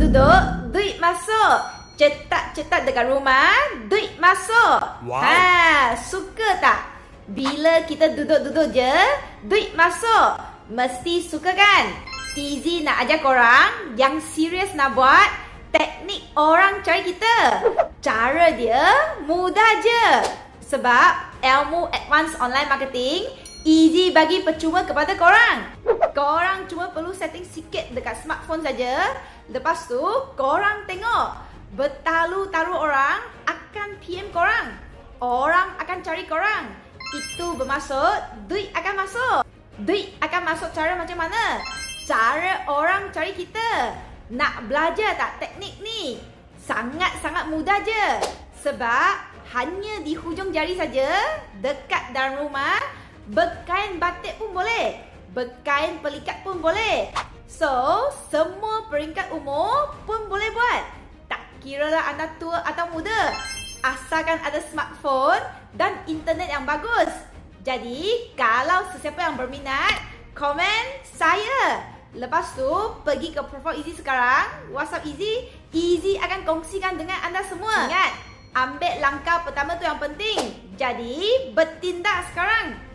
duduk, duit masuk. Cetak-cetak dekat rumah, duit masuk. Wow. Ha, suka tak? Bila kita duduk-duduk je, duit masuk. Mesti suka kan? Tizi nak ajar korang yang serius nak buat teknik orang cari kita. Cara dia mudah je. Sebab ilmu advance online marketing easy bagi percuma kepada korang. Korang cuma perlu setting sikit dekat smartphone saja. Lepas tu, korang tengok. Bertalu-talu orang akan PM korang. Orang akan cari korang. Itu bermaksud duit akan masuk. Duit akan masuk cara macam mana? Cara orang cari kita. Nak belajar tak teknik ni? Sangat-sangat mudah je. Sebab hanya di hujung jari saja, dekat dalam rumah, berkain batik pun boleh. Berkain pelikat pun boleh. So, semua peringkat umur pun boleh buat. Tak kiralah anda tua atau muda. Asalkan ada smartphone dan internet yang bagus. Jadi, kalau sesiapa yang berminat, komen saya. Lepas tu, pergi ke profile Easy sekarang, WhatsApp Easy, Easy akan kongsikan dengan anda semua. Ingat, ambil langkah pertama tu yang penting. Jadi, bertindak sekarang.